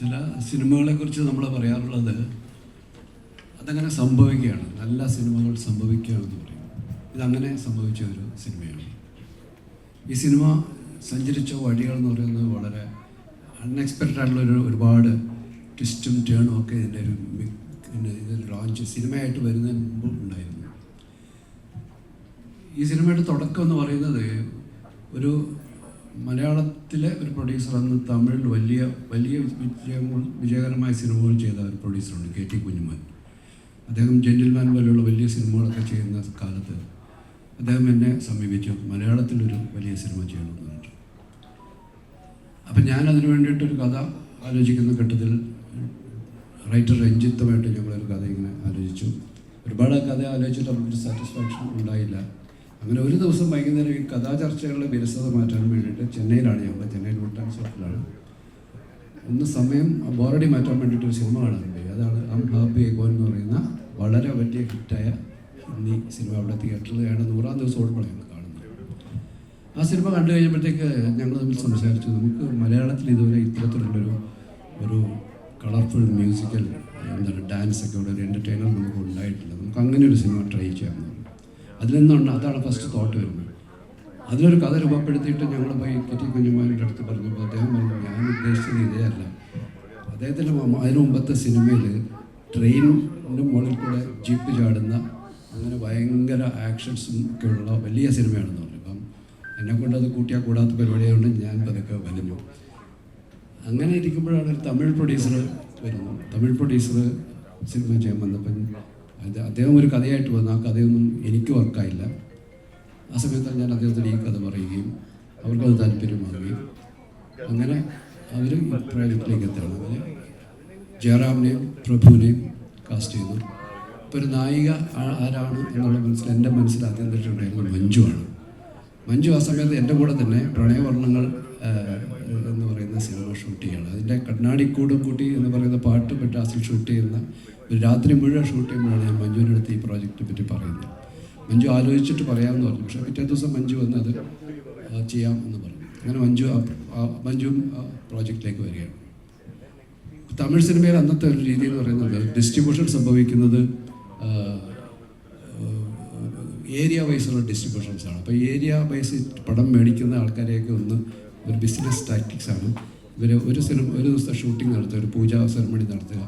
ചില സിനിമകളെക്കുറിച്ച് നമ്മൾ പറയാറുള്ളത് അതങ്ങനെ സംഭവിക്കുകയാണ്. നല്ല സിനിമകൾ സംഭവിക്കുകയാണെന്ന് പറയും. ഇതങ്ങനെ സംഭവിച്ച ഒരു സിനിമയാണ്. ഈ സിനിമ സഞ്ചരിച്ച വഴികൾ എന്ന് പറയുന്നത് വളരെ അൺഎക്സ്പെക്റ്റഡ് ആയിട്ടുള്ള ഒരു ഒരുപാട് ട്വിസ്റ്റും ടേണും ഒക്കെ ഇതിന്റെ ഒരു ലോഞ്ച് സിനിമയായിട്ട് വരുന്നതിന് മുമ്പ് ഉണ്ടായിരുന്നു. ഈ സിനിമയുടെ തുടക്കം എന്ന് പറയുന്നത് ഒരു മലയാളത്തിലെ ഒരു പ്രൊഡ്യൂസർ അന്ന് തമിഴിൽ വലിയ വലിയ വിജയങ്ങൾ വിജയകരമായ സിനിമകൾ ചെയ്ത ഒരു പ്രൊഡ്യൂസറുണ്ട് കെ ടി കുഞ്ഞുമാൻ. അദ്ദേഹം ജെന്റിൽമാൻ പോലെയുള്ള വലിയ സിനിമകളൊക്കെ ചെയ്യുന്ന കാലത്ത് അദ്ദേഹം എന്നെ സമീപിച്ചു. മലയാളത്തിലൊരു വലിയ സിനിമ ചെയ്യണമെന്ന് പറഞ്ഞു. അപ്പം ഞാൻ അതിനു വേണ്ടിയിട്ടൊരു കഥ ആലോചിക്കുന്ന ഘട്ടത്തിൽ റൈറ്റർ രഞ്ജിത്തുമായിട്ട് ഞങ്ങളൊരു കഥ ഇങ്ങനെ ആലോചിച്ചു. ഒരുപാട് കഥ ആലോചിച്ചിട്ട് അവർക്ക് സാറ്റിസ്ഫാക്ഷൻ ഉണ്ടായില്ല. അങ്ങനെ ഒരു ദിവസം വൈകുന്നേരം ഈ കഥാചർച്ചകളുടെ വിരസത മാറ്റാൻ വേണ്ടിയിട്ട് ചെന്നൈയിലാണ് ഞങ്ങൾ. ചെന്നൈയിൽ വുട്ടൻ ഷോപ്പിലാണ് ഒന്ന് സമയം ബോറടി മാറ്റാൻ വേണ്ടിയിട്ട് ഒരു സിനിമ കാണാറുണ്ട്. അതാണ് അം ഹാപ്പി എഗോ എന്ന് പറയുന്ന വളരെ വലിയ ഹിറ്റായ ഹിന്ദി സിനിമ അവിടെ തിയേറ്ററിൽ ഏതാണ്ട് നൂറാം ദിവസം ഓടുമ്പോഴാണ് കാണുന്നത്. ആ സിനിമ കണ്ടു കഴിഞ്ഞപ്പോഴത്തേക്ക് ഞങ്ങൾ തമ്മിൽ സംസാരിച്ചു. നമുക്ക് മലയാളത്തിൽ ഇതുവരെ ഇത്തരത്തിലുള്ളൊരു ഒരു കളർഫുൾ മ്യൂസിക്കൽ എന്താണ് ഡാൻസ് ഒക്കെ ഉള്ള ഒരു എന്റർടൈനർ നമുക്ക് ഉണ്ടായിട്ടില്ല. നമുക്ക് അങ്ങനെ ഒരു സിനിമ ട്രൈ പറഞ്ഞു അതിൽ നിന്നുണ്ട് അതാണ് ഫസ്റ്റ് തോട്ട് വരുന്നത്. അതിലൊരു കഥ രൂപപ്പെടുത്തിയിട്ട് ഞങ്ങൾ പോയി കുറ്റി കുഞ്ഞുമാരുടെ അടുത്ത് പറഞ്ഞപ്പോൾ അദ്ദേഹം പറഞ്ഞു ഞാൻ ഉദ്ദേശിച്ചത് ഇതേ അല്ല. അദ്ദേഹത്തിന്റെ അതിന് മുമ്പത്തെ സിനിമയിൽ ട്രെയിനിന്റെ മുകളിൽ കൂടെ ജീപ്പ് ചാടുന്ന അങ്ങനെ ഭയങ്കര ആക്ഷൻസും ഒക്കെ ഉള്ള വലിയ സിനിമയാണെന്ന് പറഞ്ഞു. അപ്പം എന്നെ കൊണ്ട് അത് കൂട്ടിയാൽ കൂടാത്ത പരിപാടിയായതുകൊണ്ട് ഞാൻ പതുക്കെ വലിഞ്ഞു. അങ്ങനെ ഇരിക്കുമ്പോഴാണ് ഒരു തമിഴ് പ്രൊഡ്യൂസർ വരുന്നത് തമിഴ് പ്രൊഡ്യൂസർ സിനിമ ചെയ്യാൻ വന്നപ്പം അത് അദ്ദേഹം ഒരു കഥയായിട്ട് വന്നു. ആ കഥയൊന്നും എനിക്ക് വർക്കായില്ല ആ സമയത്താണ് ഞാൻ അദ്ദേഹത്തിന് ഈ കഥ പറയുകയും അവർക്കത് താല്പര്യമാകുകയും അങ്ങനെ അവർ പ്രൈവറ്റിലേക്ക് എത്തണം അങ്ങനെ ജയറാമിനെയും പ്രഭുവിനെയും കാസ്റ്റ് ചെയ്തു. ഇപ്പോൾ ഒരു നായിക ആരാണ് എന്നുള്ള മനസ്സിൽ എന്റെ മനസ്സിൽ ആദ്യം മഞ്ജു മഞ്ജുവാണ്. മഞ്ജു ആ സമയത്ത് എന്റെ കൂടെ തന്നെ പ്രണയവർണങ്ങൾ എന്ന് പറയുന്ന സിനിമ ഷൂട്ട് ചെയ്യണം. അതിന്റെ കണ്ണാടിക്കൂടും കൂട്ടി എന്ന് പറയുന്ന പാട്ട് മെഡ്രാസിൽ ഷൂട്ട് ചെയ്യുന്ന ഒരു രാത്രി മുഴുവൻ ഷൂട്ട് ചെയ്യുമ്പോഴാണ് ഞാൻ മഞ്ജുവിന്റെ അടുത്ത് ഈ പ്രോജക്റ്റിനെ പറ്റി പറയുന്നത്. മഞ്ജു ആലോചിച്ചിട്ട് പറയാമെന്ന് പറഞ്ഞു. പക്ഷേ പിറ്റേ ദിവസം മഞ്ജു വന്ന് അത് ചെയ്യാം എന്ന് പറഞ്ഞു. അങ്ങനെ മഞ്ജു മഞ്ജുവും പ്രോജക്റ്റിലേക്ക് വരികയാണ്. തമിഴ് സിനിമയിൽ അന്നത്തെ ഒരു രീതി എന്ന് പറയുന്നത് ഡിസ്ട്രിബ്യൂഷൻ സംഭവിക്കുന്നത് ഏരിയ വൈസുള്ള ഡിസ്ട്രിബ്യൂഷൻസാണ്. അപ്പോൾ ഏരിയ വൈസ് പടം മേടിക്കുന്ന ആൾക്കാരെയൊക്കെ ഒന്ന് ഒരു ബിസിനസ് ടാക്ടിക്സ് ആണ്. ഇവർ ഒരു സിനിമ ഒരു ദിവസത്തെ ഷൂട്ടിംഗ് നടത്തുക ഒരു പൂജാ സെറമണി നടത്തുക.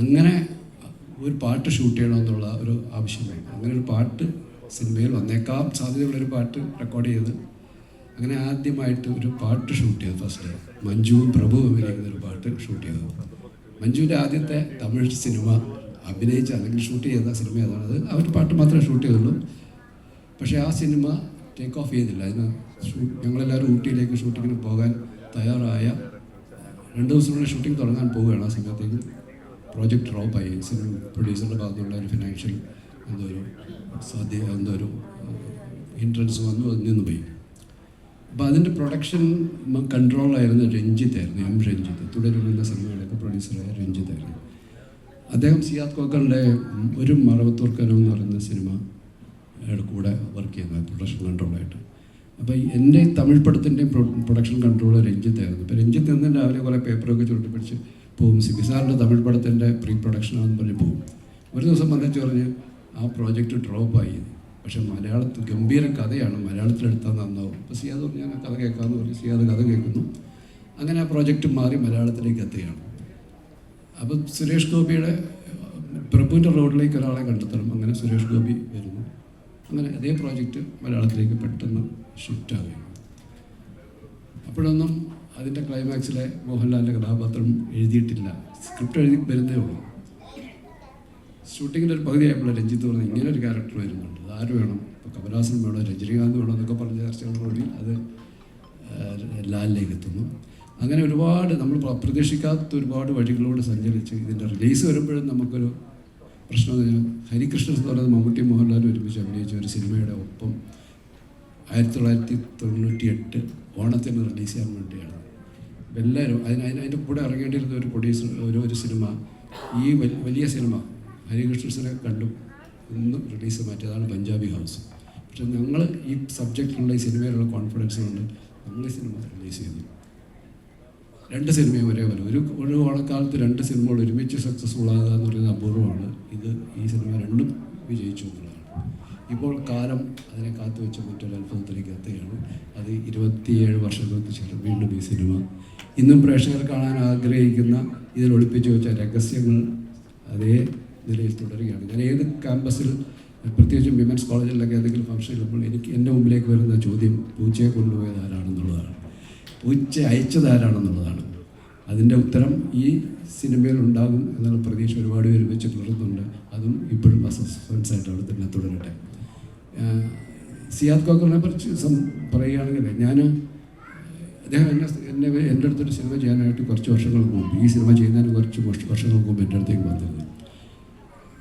അങ്ങനെ ഒരു പാട്ട് ഷൂട്ട് ചെയ്യണമെന്നുള്ള ഒരു ആവശ്യം വേണം അങ്ങനെ ഒരു പാട്ട് സിനിമയിൽ വന്നേക്കാം. സാധ്യതയുള്ളൊരു പാട്ട് റെക്കോർഡ് ചെയ്ത് അങ്ങനെ ആദ്യമായിട്ട് ഒരു പാട്ട് ഷൂട്ട് ചെയ്തു ഫസ്റ്റ് മഞ്ജുവും പ്രഭുവും അഭിനയിക്കുന്ന ഒരു പാട്ട് ഷൂട്ട് ചെയ്തു. മഞ്ജുവിന്റെ ആദ്യത്തെ തമിഴ് സിനിമ അഭിനയിച്ച അല്ലെങ്കിൽ ഷൂട്ട് ചെയ്ത സിനിമ ഏതാണ്? അത് അവർ പാട്ട് മാത്രമേ ഷൂട്ട് ചെയ്തുള്ളൂ. പക്ഷേ ആ സിനിമ ടേക്ക് ഓഫ് ചെയ്തില്ല. അതിന് ഞങ്ങളെല്ലാവരും ഊട്ടിയിലേക്ക് ഷൂട്ടിങ്ങിന് പോകാൻ തയ്യാറായ രണ്ട് ദിവസത്തിനുള്ളിൽ ഷൂട്ടിംഗ് തുടങ്ങാൻ പോവുകയാണ് ആ സമയത്തേക്ക് പ്രോജക്റ്റ് ഡ്രോപ്പായി സിനിമ പ്രൊഡ്യൂസറുടെ ഭാഗത്തുള്ള ഒരു ഫിനാൻഷ്യൽ എന്തോ ഒരു സാധ്യ എന്തോ ഒരു ഇൻട്രൻസ് വന്നു അത് നിന്ന് പോയി. അപ്പോൾ അതിന്റെ പ്രൊഡക്ഷൻ കൺട്രോളായിരുന്നു രഞ്ജിത്തായിരുന്നു എം രഞ്ജിത്ത്. തുടരുന്ന സിനിമയുടെയൊക്കെ പ്രൊഡ്യൂസറായ രഞ്ജിത്തായിരുന്നു അദ്ദേഹം സിയാദ് കോക്കറിന്റെ ഒരു മറവത്തൂർക്കനം എന്ന് പറയുന്ന സിനിമ കൂടെ വർക്ക് ചെയ്യുന്നത് പ്രൊഡക്ഷൻ കൺട്രോളായിട്ട് അപ്പോൾ എന്റെ തമിഴ് പടത്തിന്റെയും പ്രൊഡക്ഷൻ കൺട്രോളർ രഞ്ജിത്തായിരുന്നു അപ്പോൾ രഞ്ജിത്ത് നിന്ന് രാവിലെ കുറേ പേപ്പറൊക്കെ ചുരുട്ടി പിടിച്ച് പോകും സിബിസാറിന്റെ തമിഴ് പടത്തിന്റെ പ്രീ പ്രൊഡക്ഷനാണെന്ന് പറഞ്ഞ് പോകും ഒരു ദിവസം പറഞ്ഞു പറഞ്ഞ് ആ പ്രോജക്റ്റ് ഡ്രോപ്പായി പക്ഷെ മലയാളത്തിൽ ഗംഭീര കഥയാണ്. മലയാളത്തിലെടുത്താൽ നന്നാവും. അപ്പോൾ സിയാദ് പറഞ്ഞു ഞാൻ കഥ കേൾക്കാമെന്ന് പറഞ്ഞ്. സിയാദ് കഥ കേൾക്കുന്നു. അങ്ങനെ ആ പ്രോജക്റ്റ് മാറി മലയാളത്തിലേക്ക് എത്തുകയാണ്. അപ്പോൾ സുരേഷ് ഗോപിയുടെ പ്രഭുവിന്റെ റോഡിലേക്ക് ഒരാളെ കണ്ടെത്തണം. അങ്ങനെ സുരേഷ് ഗോപി വരുന്നു അങ്ങനെ അതേ പ്രോജക്റ്റ് മലയാളത്തിലേക്ക് പെട്ടെന്ന് ഷിഫ്റ്റ് ആവുകയാണ് അപ്പോഴൊന്നും അതിന്റെ ക്ലൈമാക്സിലെ മോഹൻലാലിന്റെ കഥാപാത്രം എഴുതിയിട്ടില്ല. സ്ക്രിപ്റ്റ് എഴുതി വരുന്നേ ഉള്ളൂ. ഷൂട്ടിങ്ങിന്റെ ഒരു പകുതിയായപ്പോൾ രഞ്ജിത്ത് പറഞ്ഞു ഇങ്ങനെ ഒരു ക്യാരക്ടർ വരുന്നുണ്ട്. ആര് വേണം? ഇപ്പോൾ കമലഹാസൻ വേണോ? രജനീകാന്ത് വേണോ? എന്നൊക്കെ പറഞ്ഞ ചർച്ചകളോടി അത് ലാലിലേക്ക് എത്തുന്നു. അങ്ങനെ ഒരുപാട് നമ്മൾ പ്രതീക്ഷിക്കാത്ത ഒരുപാട് വഴികളിലൂടെ സഞ്ചരിച്ച് ഇതിന്റെ റിലീസ് വരുമ്പോഴും നമുക്കൊരു പ്രശ്നം ഹരികൃഷ്ണൻ എന്ന് പറയുന്നത് മമ്മൂട്ടി മോഹൻലാൽ ഒരുമിച്ച് അഭിനയിച്ച ഒരു സിനിമയുടെ ഒപ്പം ആയിരത്തി തൊള്ളായിരത്തി തൊണ്ണൂറ്റി എട്ട് ഓണത്തിന് റിലീസ് ചെയ്യാൻ വേണ്ടിയാണ്. എല്ലാവരും അതിന് അതിന് അതിന്റെ കൂടെ ഇറങ്ങേണ്ടിയിരുന്ന ഒരു പ്രൊഡ്യൂസർ ഒരു ഒരു സിനിമ ഈ വലിയ സിനിമ ഹരികൃഷ്ണനെ കണ്ടു ഇന്ന് റിലീസ് മാറ്റിയതാണ് പഞ്ചാബി ഹൗസ് പക്ഷെ ഞങ്ങൾ ഈ സബ്ജക്റ്റിലുള്ള ഈ സിനിമയിലുള്ള കോൺഫിഡൻസ് കൊണ്ട് നമ്മൾ ഈ സിനിമ റിലീസ് ചെയ്തു രണ്ട് സിനിമയും ഒരേപോലെ. ഒരു ഒരു ഓണക്കാലത്ത് രണ്ട് സിനിമകൾ ഒരുമിച്ച് സക്സസ്ഫുൾ ആകുക എന്ന് പറയുന്നത് അപൂർവമാണ്. ഇത് ഈ സിനിമ രണ്ടും വിജയിച്ചു എന്നുള്ളതാണ്. ഇപ്പോൾ കാലം അതിനെ കാത്തുവെച്ച മറ്റൊരു അത്ഭുതത്തിലേക്ക് എത്തുകയാണ്. അത് ഇരുപത്തിയേഴ് വർഷങ്ങൾക്ക് ശേഷം വീണ്ടും ഈ സിനിമ. ഇന്നും പ്രേക്ഷകർ കാണാൻ ആഗ്രഹിക്കുന്ന ഇതിൽ ഒളിപ്പിച്ചു വെച്ച രഹസ്യങ്ങൾ അതേ നിലയിൽ തുടരുകയാണ്. ഞാൻ ഏത് ക്യാമ്പസിൽ പ്രത്യേകിച്ചും വിമൻസ് കോളേജിലൊക്കെ ഏതെങ്കിലും ഫംഗ്ഷൻ ഉള്ളപ്പോൾ എനിക്ക് എന്റെ മുമ്പിലേക്ക് വരുന്ന ചോദ്യം പൂച്ചയെ കൊണ്ടുപോയത് ആരാണെന്നുള്ളതാണ്. പൂച്ച അയച്ചത് ആരാണെന്നുള്ളതാണ്. അതിന്റെ ഉത്തരം ഈ സിനിമയിൽ ഉണ്ടാകും എന്നുള്ള പ്രതീക്ഷ ഒരുപാട് പേര് വെച്ച് പുലർത്തുന്നുണ്ട് അതും ഇപ്പോഴും സസ്പെൻസ് ആയിട്ട് അവിടെ തന്നെ തുടരട്ടെ. സിയാദ് കോക്കറിനെ കുറിച്ച് പറയുകയാണെങ്കിൽ ഞാൻ അദ്ദേഹം എന്നെ എന്നെ എന്റെ അടുത്തൊരു സിനിമ ചെയ്യാനായിട്ട് കുറച്ച് വർഷങ്ങൾക്ക് മുമ്പ് ഈ സിനിമ ചെയ്യുന്നതിന് കുറച്ച് വർഷ- വർഷങ്ങൾക്ക് മുമ്പ് എന്റെ അടുത്തേക്ക് വന്നിരുന്നു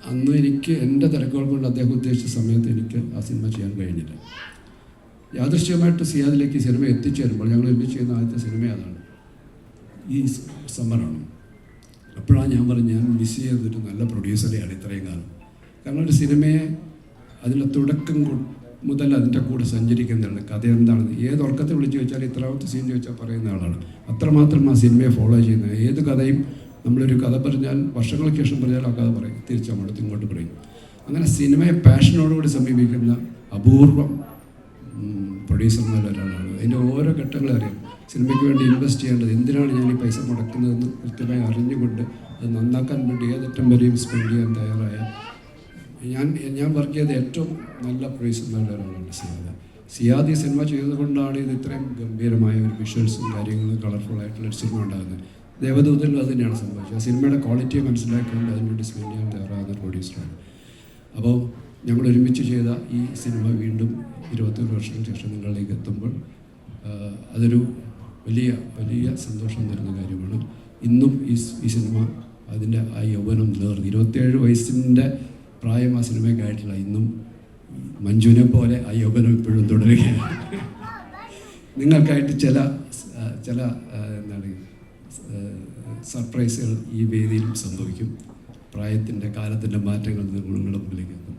അന്ന് എനിക്ക് എന്റെ തിരക്കുകൾ കൊണ്ട് അദ്ദേഹം ഉദ്ദേശിച്ച സമയത്ത് എനിക്ക് ആ സിനിമ ചെയ്യാൻ കഴിഞ്ഞില്ല. യാദൃശ്യമായിട്ട് സിയാദിലേക്ക് സിനിമ എത്തിച്ചേരുമ്പോൾ ഞങ്ങൾ ഒരുമിച്ച് ചെയ്യുന്ന ആദ്യത്തെ സിനിമ അതാണ് ഈ സമ്മറാണ് അപ്പോഴാണ് ഞാൻ പറഞ്ഞു ഞാൻ മിസ് ചെയ്തൊരു നല്ല പ്രൊഡ്യൂസറെയാണ് ഇത്രയും കാലം. കാരണം ഒരു സിനിമയെ അതിന്റെ തുടക്കം മുതൽ അതിന്റെ കൂടെ സഞ്ചരിക്കുന്നതാണ്. കഥ എന്താണെന്ന് ഏത് ഉറക്കത്തെ വിളിച്ച് ചോദിച്ചാൽ ഇത്രാമത്തെ സീൻ ചോദിച്ചാൽ പറയുന്ന ആളാണ്. അത്രമാത്രം ആ സിനിമയെ ഫോളോ ചെയ്യുന്നത്. ഏത് കഥയും നമ്മളൊരു കഥ പറഞ്ഞാൽ വർഷങ്ങൾക്ക് ശേഷം പറഞ്ഞാൽ ആ കഥ പറയും. തിരിച്ച് നമ്മളടുത്ത് ഇങ്ങോട്ട് പറയും. അങ്ങനെ സിനിമയെ പാഷനോടുകൂടി സമീപിക്കുന്ന അപൂർവം പ്രൊഡ്യൂസർമാരിൽ ഒരാളാണ് അതിന്റെ ഓരോ ഘട്ടങ്ങളും അറിയാം. സിനിമയ്ക്ക് വേണ്ടി ഇൻവെസ്റ്റ് ചെയ്യേണ്ടത് എന്തിനാണ് ഞാൻ ഈ പൈസ മുടക്കുന്നതെന്ന് കൃത്യമായി അറിഞ്ഞുകൊണ്ട് അത് നന്നാക്കാൻ വേണ്ടി ഏതറ്റം വരെയും സ്പെൻഡ് ചെയ്യാൻ തയ്യാറായ ഞാൻ ഞാൻ വർക്ക് ചെയ്ത ഏറ്റവും നല്ല പ്രൊഡ്യൂസർമാരുടെ ഒരാളാണ് സിയാദ. സിയാദ് ഈ സിനിമ ചെയ്തുകൊണ്ടാണ് ഇത് ഇത്രയും ഗംഭീരമായ ഒരു വിഷ്വൽസും കാര്യങ്ങളും കളർഫുൾ ആയിട്ടുള്ള ഒരു സിനിമ ഉണ്ടാകുന്നത്. ദേവദൂതലും അത് തന്നെയാണ് സംഭവിച്ചത്. ആ സിനിമയുടെ ക്വാളിറ്റിയെ മനസ്സിലാക്കിക്കൊണ്ട് അതിനുവേണ്ടി സ്പെൻഡ് ചെയ്യാൻ തയ്യാറാകുന്ന പ്രൊഡ്യൂസറാണ് അപ്പോൾ ഞങ്ങൾ ഒരുമിച്ച് ചെയ്ത ഈ സിനിമ വീണ്ടും ഇരുപത്തൊരു വർഷത്തിന് ശേഷം നിങ്ങളിലേക്ക് എത്തുമ്പോൾ അതൊരു വലിയ വലിയ സന്തോഷം തരുന്ന കാര്യമാണ്. ഇന്നും ഈ ഈ സിനിമ അതിന്റെ ആ യൗവനം നിലനിർത്തി. ഇരുപത്തേഴ് വയസ്സിന്റെ പ്രായം ആ സിനിമയ്ക്കായിട്ടില്ല ഇന്നും മഞ്ജുവിനെ പോലെ ആ യൗവനം ഇപ്പോഴും തുടരുകയാണ്. നിങ്ങൾക്കായിട്ട് ചില ചില എന്താണ് സർപ്രൈസുകൾ ഈ വേദിയിലും സംഭവിക്കും. പ്രായത്തിന്റെ കാലത്തിന്റെ മാറ്റങ്ങൾ നിങ്ങളുടെ മുമ്പിലേക്ക് എത്തും.